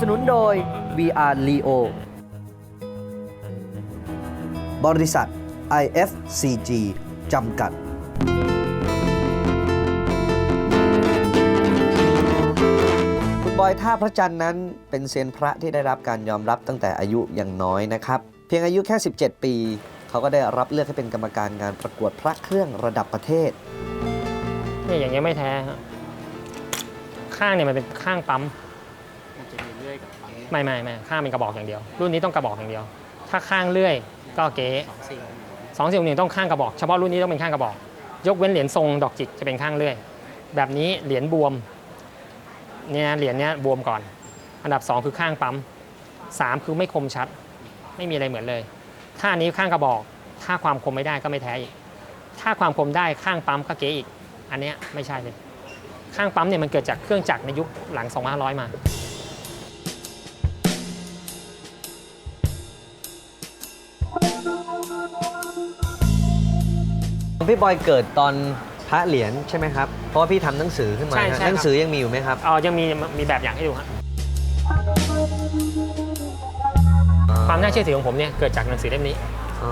สนุนโดย VR Leo บริษัท IFCG จำกัดคุณบอยท่าพระจันทร์นั้นเป็นเซียนพระที่ได้รับการยอมรับตั้งแต่อายุยังน้อยนะครับ เพียงอายุแค่ 17 ปี เขาก็ได้รับเลือกให้เป็นกรรมการงานประกวดพระเครื่องระดับประเทศนี่ยอย่างเงี้ยไม่แท้ข้างเนี่ยมันเป็นข้างปั๊ม จะมีเลื่อยกับปั๊มไม่ไม่ไม่ข้างเป็นกระบอกอย่างเดียว รุ่นนี้ต้องกระบอกอย่างเดียว ถ้าข้างเลื่อยก็เก๋สองสิ่งสองสิ่งหนึ่งต้องข้างกระบอกเฉพาะรุ่นนี้ต้องเป็นข้างกระบอก ยกเว้นเหรียญทรงดอกจิกจะเป็นข้างเลื่อย แบบนี้เหรียญบวมเนี่ยนะเหรียญเนี้ยบวมก่อน อันดับสองคือข้างปั๊มสามคือไม่คมชัด ไม่มีอะไรเหมือนเลย ถ้าอันนี้ข้างกระบอก ถ้าความคมไม่ได้ก็ไม่แท้อีก ถ้าความคมได้ข้างปั๊มก็เก๋อีก อันเนี้ยไม่ใช่เลย ข้างปั๊มเนี่ยมันเกิดจากเครื่องจักรในยุคหลัง 2500 มา พี่บอยเกิดตอนพระเหรียญใช่ไหมครับ เพราะว่าพี่ทำหนังสือขึ้นมาใช่ฮะใช่ครับ หนังสือยังมีอยู่ไหมครับเออยังมีมีแบบอย่างให้ดูฮะความน่าเชื่อถือของผมเนี่ยเกิดจากหนังสือเล่มนี้ อ๋อ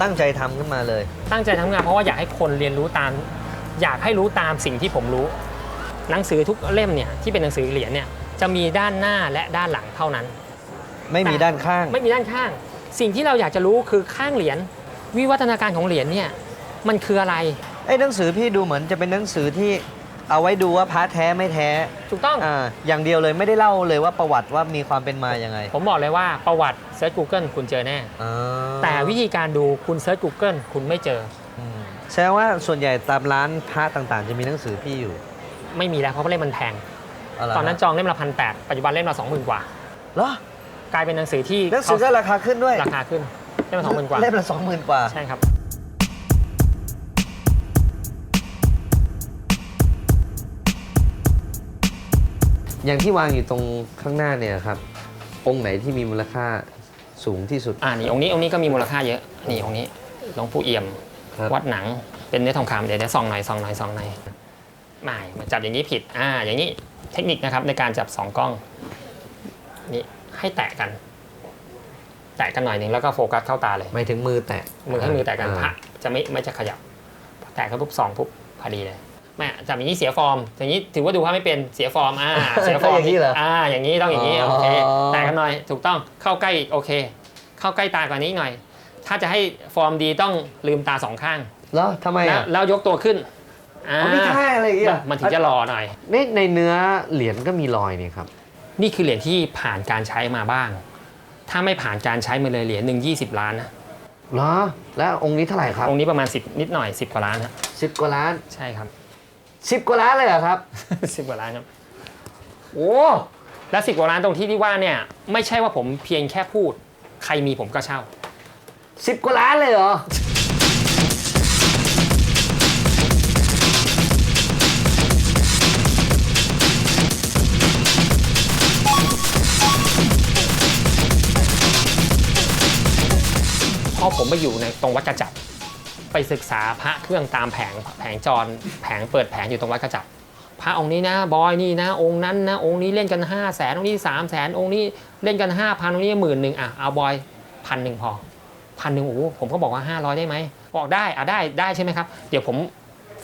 ตั้งใจทำขึ้นมาเลย ตั้งใจทำงานเพราะว่าอยากให้คนเรียนรู้ตาม อยากให้รู้ตามสิ่งที่ผมรู้ หนังสือทุกเล่มเนี่ยที่เป็นหนังสือเหรียญเนี่ยจะมีด้านหน้าและด้านหลังเท่านั้น ไม่มีด้านข้าง ไม่มีด้านข้าง สิ่งที่เราอยากจะรู้คือข้างเหรียญวิวัฒนาการของเหรียญเนี่ย มันคืออะไร ไอ้หนังสือพี่ดูเหมือนจะเป็นหนังสือที่เอาไว้ดูว่าพระแท้ไม่แท้ถูกต้อง อ่าอย่างเดียวเลยไม่ได้เล่าเลยว่าประวัติว่ามีความเป็นมายังไงผมบอกเลยว่าประวัติเซิร์ช Google คุณเจอแน่อ๋อแต่วิธีการดูคุณเซิร์ช Google คุณไม่เจอ อืมแสดงว่าส่วนใหญ่ตามร้านพระต่างๆ จะมีหนังสือพี่อยู่ไม่มีแล้วเพราะเล่มมันแพงเาล่ะตอนนั้นจองเล่มละพันแปดปัจจุบันเล่มละสองหมื่นกว่า เหรอกลายเป็นหนังสือที่หนังสือก็ราคาขึ้นด้วย ราคาขึ้นเล่มละสองหมื่นกว่า เล่มละสองหมื่นกว่า ใช่ครับ อย่างที่วางอยู่ตรงข้างหน้าเนี่ยครับ องค์ไหนที่มีมูลค่าสูงที่สุด อ่านี่องค์นี้องค์นี้ก็มีมูลค่าเยอะ นี่องค์นี้หลวงปู่เอี่ยม ครับ วัดหนัง เป็นเนื้อทองคำเดี๋ยวเดี๋ยวส่องหน่อยส่องหน่อยส่องหน่อยไม่มาจับอย่างนี้ผิด อ่า อย่างนี้เทคนิคนะครับในการจับสองกล้อง นี่ให้แตะกัน แตะกันหน่อยหนึ่งแล้วก็โฟกัสเข้าตาเลย หมายถึงมือแตะมือให้มือแตะกันาพระจะไม่ไม่จะขยับแตะกันปุ๊บสองปุ๊บพอดีเลย แม่จับอย่างนี้เสียฟอร์มอย่างนี้ถือว่าดูพระไม่เป็นเสียฟอร์มอ่าเสียฟอร์มอย่างนี้เหรออ่าอย่างนี้ต้องอย่างนี้อ๋อโอเคแตะกันหน่อยถูกต้องเข้าใกล้อีกโอเค เข้าใกล้ตากว่านี้หน่อย ถ้าจะให้ฟอร์มดีต้องลืมตาสองข้างแล้วทำไมแล้วอะแล้วยกตัวขึ้นอ่าอ๋อมีท่าอะไรอย่างเงี้ยมันถึงจะหล่อหน่อยนี่ในเนื้อเหรียญก็มีรอยนี่ครับ นี่คือเหรียญที่ผ่านการใช้มาบ้าง ถ้าไม่ผ่านการใช้มาเลยเหรียญหนึ่งยี่สิบล้านนะเหรอแล้วองค์นี้เท่าไหร่ครับองค์นี้ประมาณ10นิดหน่อย10กว่าล้านนะสิบกว่าล้านใช่ครับ สิบกว่าล้านเลยเหรอครับ10กว่าล้านครับ โอ้และสิบกว่าล้านตรงที่ที่ว่าเนี่ย ไม่ใช่ว่าผมเพียงแค่พูด ใครมีผมก็เช่า สิบกว่าล้านเลยเหรอ พอผมไปอยู่ในตรงวัดกระจับ ไปศึกษาพระเครื่องตามแผงแผงจรแผงเปิดแผงอยู่ตรงวัดกระจับ พระองค์นี้นะบอยนี่นะ องค์นั้นนะ องค์นี้เล่นกัน5 0 0แสนองค์นี้3 0 0แสนองค์นี้เล่นกัน5 0 0พันองค์นี้หมื่นหนึ่งอะเอาบอยพันหนึ่งพอพันหนึ่งโอ้โหผมก็บอกว่า 500 ได้ไหมบอกได้อะได้ได้ใช่ไหมครับ เดี๋ยวผม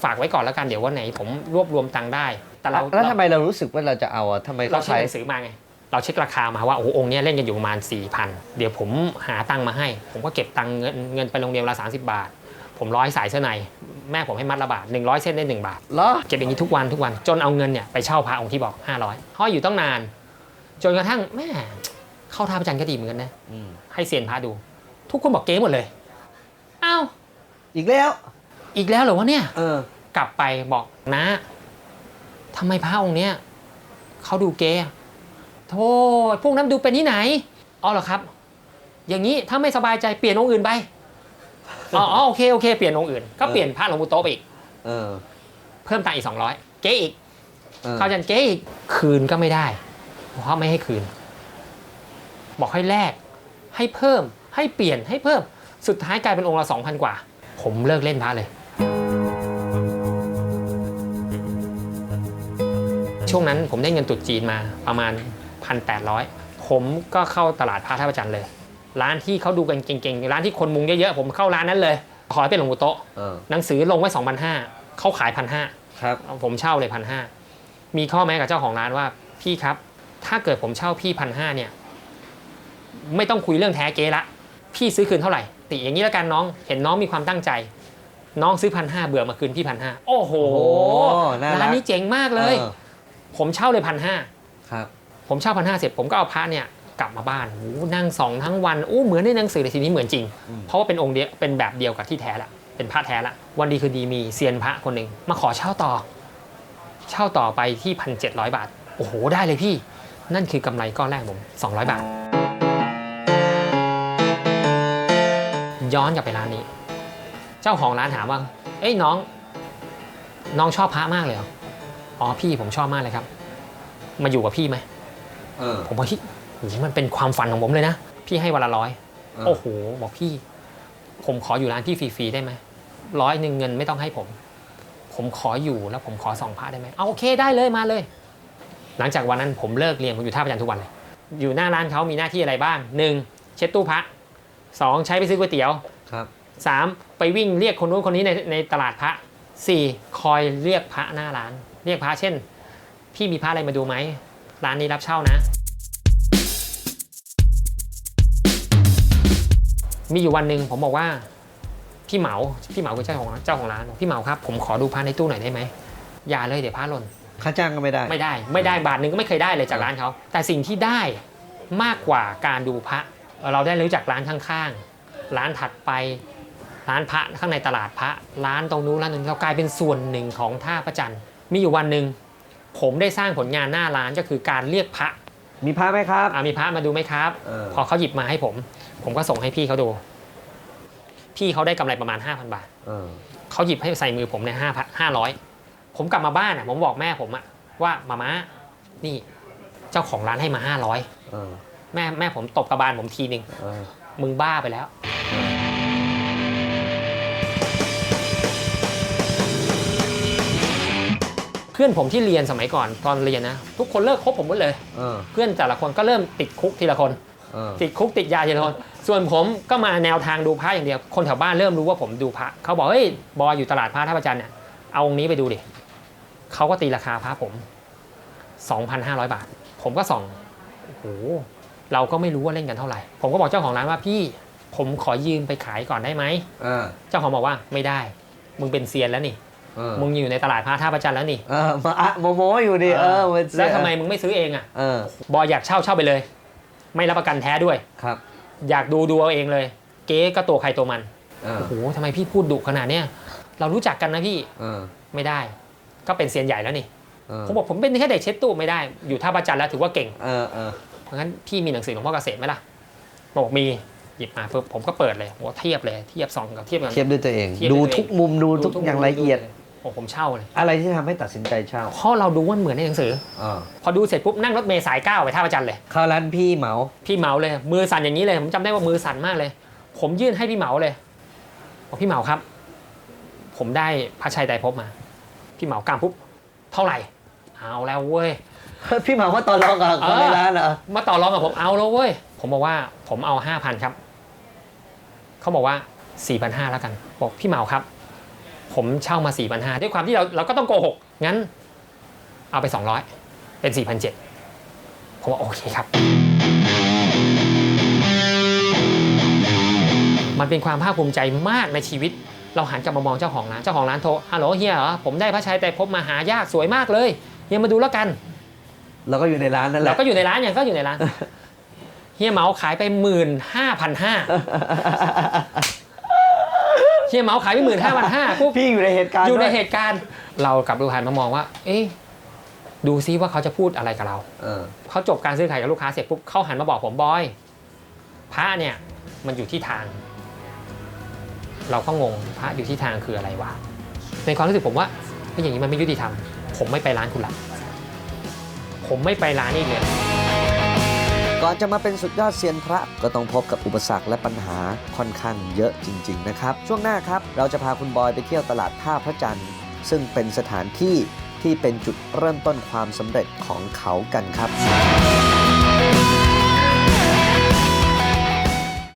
ฝากไว้ก่อนแล้วกันเดี๋ยววันไหนผมรวบรวมตังค์ได้ แต่เราแล้วทำไมเรารู้สึกว่าเราจะเอาอะทำไมเราเขาเช็คใช้หนังสือมาไงเราเช็คราคามาว่าโอ้โหองค์เนี้ยเล่นกันอยู่ประมาณ4,000เดี๋ยวผมหาตังค์มาให้ ผมก็เก็บตังค์เงินเงินไปโรงเรียนละ30บาท ผมร้อยสายเสื้อใน แม่ผมให้มัดละบาท100 เส้นได้ 1 บาทเหรอเก็บอย่างนี้ทุกวันทุกวันจนเอาเงินเนี่ยไปเช่าพระองค์ที่บอก 500ห้อยอยู่ตั้งนาน จนกระทั่งแม่เข้าท่าประจันทร์ก็ดีเหมือนกันนะอืมให้เซียนพระดู ทุกคนบอกเก๊หมดเลยอ้าวอีกแล้ว อีกแล้วเหรอวะเนี่ย เออกลับไปบอกนะทำไมพระองค์เนี้ยเขาดูเกย์อะโธ่พวกนั้นดูเป็นที่ไหนอ๋อเหรอครับ อย่างนี้ถ้าไม่สบายใจเปลี่ยนองค์อื่นไป อ๋ออ๋อโอเคโอเคเปลี่ยนองค์อื่นก็เปลี่ยนพระหลวงปู่โตะไปอีกเออ เพิ่มตังค์อีก200เก๊อีกเออ เขาจันเก๊อีกคืนก็ไม่ได้เพราะไม่ให้คืน บอกให้แลกให้เพิ่มให้เปลี่ยนให้เพิ่มสุดท้ายกลายเป็นองค์ละ2,000กว่า ผมเลิกเล่นพระเลย ช่วงนั้นผมได้เงินตรุษจีนมาประมาณพันแปดร้อยผมก็เข้าตลาดพระท่าประจันทร์เลย ร้านที่เขาดูกันเก่งๆร้านที่คนมุงเยอะๆผมเข้าร้านนั้นเลย ขอให้เป็นหลวงปู่โต๊ะเออหนังสือลงไว้2,500เขาขายพันห้าครับผมเช่าเลยพันห้ามีข้อแม้กับเจ้าของร้านว่าพี่ครับ ถ้าเกิดผมเช่าพี่พันห้าเนี่ย ไม่ต้องคุยเรื่องแท้เก๊ละ พี่ซื้อคืนเท่าไหร่ ติอย่างนี้แล้วกันน้องเห็นน้องมีความตั้งใจ น้องซื้อพันห้าเบื่อมาคืนพี่พันห้าโอ้โหโอ้น่ารัก ร้านนี้เจ๋งมากเลย ออผมเช่าเลยพันห้าครับ ผมเช่าพันห้าเสร็จผมก็เอาพระเนี่ย กลับมาบ้านโอ้โหนั่งสองทั้งวันอู้เหมือนในหนังสือเลยทีนี้เหมือนจริงอืมเพราะว่าเป็นองค์เดียวเป็นแบบเดียวกับที่แท้ละเป็นพระแท้ละ วันดีคือดีมีเซียนพระคนหนึ่งมาขอเช่าต่อ เช่าต่อไปที่พันเจ็ดร้อยบาท โอ้โหได้เลยพี่ นั่นคือกำไรก้อนแรกผม 200 บาท ย้อนกลับไปร้านนี้ เจ้าของร้านถามว่า เอ้ยน้อง น้องชอบพระมากเลยเหรออ๋อพี่ผมชอบมากเลยครับ มาอยู่กับพี่ไหมเออผมว่าที่ โอ้โหมันเป็นความฝันของผมเลยนะ พี่ให้วันละร้อยเออโอ้โห บอกพี่ ผมขออยู่ร้านพี่ฟรีๆได้ไหมร้อยหนึ่งเงินไม่ต้องให้ผม ผมขออยู่แล้วผมขอสองพระได้ไหมเอาโอเคได้เลยมาเลย หลังจากวันนั้นผมเลิกเรียนผมอยู่ท่าประจันทร์ทุกวันเลย อยู่หน้าร้านเขามีหน้าที่อะไรบ้างหนึ่งเช็ดตู้พระสองใช้ไปซื้อก๋วยเตี๋ยว ครับ สามไปวิ่งเรียกคนนู้นคนนี้ในในตลาดพระสี่คอยเรียกพระหน้าร้าน เรียกพระเช่น พี่มีพระอะไรมาดูไหมร้านนี้รับเช่านะ มีอยู่วันหนึ่งผมบอกว่าพี่เหมาพี่เหมาคือเจ้าของเจ้าของร้านบอกพี่เหมาครับผมขอดูพระในตู้หน่อยได้ไหมอย่าเลยเดี๋ยวพระหล่นค่าจ้างก็ไม่ได้ ไม่ได้ ไม่ได้บาทหนึ่งก็ไม่เคยได้เลยจากร้านเขาแต่สิ่งที่ได้มากกว่าการดูพระเราได้รู้จักร้านข้างๆ ร้านถัดไปร้านพระข้างในตลาดพระ ร้านตรงนู้นร้านนึงเรากลายเป็นส่วนหนึ่งของท่าประจันทร์มีอยู่วันหนึ่งผมได้สร้างผลงานหน้าร้านก็คือการเรียกพระมีพระไหมครับอะมีพระมาดูไหมครับเออพอเขาหยิบมาให้ผม ผมก็ส่งให้พี่เขาดู พี่เขาได้กำไรประมาณ 5,000 บาท เออ เขาหยิบให้ใส่มือผมในห้าห้าร้อยผมกลับมาบ้านอะ ผมบอกแม่ผมอะว่ามาม่านี่ เจ้าของร้านให้มาห้าร้อยเออ แม่แม่ผมตบกระบาลผมทีหนึ่งเออ มึงบ้าไปแล้ว เพื่อนผมที่เรียนสมัยก่อนตอนเรียนนะ ทุกคนเลิกคบผมหมดเลย เออ เพื่อนแต่ละคนก็เริ่มติดคุกทีละคน เออ ติดคุกติดยาทีละคนส่วนผมก็มาแนวทางดูพระอย่างเดียว คนแถวบ้านเริ่มรู้ว่าผมดูพระเขาบอกเฮ้ยบอยอยู่ตลาดพระท่าประจันทร์เนี่ยเอาองค์นี้ไปดูดิเขาก็ตีราคาพระผม 2,500 บาท ผมก็ส่องโอ้โหเราก็ไม่รู้ว่าเล่นกันเท่าไหร่ ผมก็บอกเจ้าของร้านว่าพี่ผมขอยืมไปขายก่อนได้ไหม เออเจ้าของบอกว่าไม่ได้ มึงเป็นเซียนแล้วนี่ เออมึงอยู่ในตลาดพระท่าประจันทร์แล้วนี่ เออมาอะโมโมอยู่ดิเออมันเสียแล้วทำไมมึงไม่ซื้อเองอะ เออบอยอยากเช่าเช่าไปเลย ไม่รับประกันแท้ด้วย ครับอยากดูดูเอาเองเลย เก๊ก็ตัวใครตัวมันเออโอ้โหทำไมพี่พูดดุขนาดเนี้ยเรารู้จักกันนะพี่เออไม่ได้ ก็เป็นเซียนใหญ่แล้วนี่เออผมบอกผมเป็นแค่เด็กเช็ดตู้ไม่ได้อยู่ท่าประจันทร์แล้วถือว่าเก่ง เออเออเพราะงั้นพี่มีหนังสือหลวงพ่อเกษมไหมล่ะบอกมีหยิบมาปุ๊บผมก็เปิดเลยโอ้เทียบเลยเทียบซองกับเทียบกัน เทียบด้วยตัวเอง เทียบด้วยดูตัวเอง ทุกมุมดูทุกอย่างละเอียด โอ้ผมเช่าเลย อะไรที่ทำให้ตัดสินใจเช่าเพราะเราดูว่ามันเหมือนในหนังสือเออพอดูเสร็จปุ๊บนั่งรถเมล์สายเก้าไปท่าประจันทร์เลย เข้าร้านพี่เหมา พี่เหมาเลย มือสั่นอย่างนี้เลย ผมจำได้ว่ามือสั่นมากเลย ผมยื่นให้พี่เหมาเลยบอกพี่เหมาครับ ผมได้พระชัยไตรภพมา พี่เหมากำปุ๊บเท่าไหร่ เอาแล้วเว้ย พี่เหมาว่าตอนรองกับคนในร้านเหรอมาต่อรองกับผมเอาแล้วเว้ย ผมบอกว่าผมเอาห้าพันครับ เขาบอกว่าสี่พันห้าแล้วกัน บอกพี่เหมาครับ ผมเช่ามาสี่พันห้าด้วยความที่เราเราก็ต้องโกหก งั้นเอาไปสองร้อยเป็นสี่พันเจ็ดผมว่าโอเคครับ มันเป็นความภาคภูมิใจมากในชีวิต เราหันกลับมามองเจ้าของร้าน เจ้าของร้านโทรฮัลโหลเฮียเหรอ ผมได้พระชัยแต่พบมาหายากสวยมากเลยเฮียมาดูแล้วกัน เราก็อยู่ในร้านนั่นแหเราละก็อยู่ในร้านอย่างก็อยู่ในร้าน เฮียเหมาขายไปหมื่นห้าพันห้า เฮียเหมาขายไปหมื่นห้าพันห้าปุ๊บพี่อยู่ในเหตุการณ์อยู่ในด้วยเหตุการณ์ เรากลับดูหันมามองว่า เอ๊ะดูซิว่าเขาจะพูดอะไรกับเราเออเขาจบการซื้อขายกับลูกค้าเสร็จปุ๊บเขาหันมาบอกผมบอยพระเนี่ย มันอยู่ที่ทาง เราก็งงพระอยู่ที่ทางคืออะไรวะในความรู้สึกผมว่าเฮ้ยอย่างนี้มันไม่ยุติธรรมผมไม่ไปร้านคุณละผมไม่ไปร้านนี้เลย ก่อนจะมาเป็นสุดยอดเซียนพระก็ต้องพบกับอุปสรรคและปัญหาค่อนข้างเยอะจริง ๆ นะครับ ช่วงหน้าครับ เราจะพาคุณบอยไปเที่ยวตลาดท่าพระจันทร์ ซึ่งเป็นสถานที่ที่เป็นจุดเริ่มต้นความสำเร็จของเขากันครับ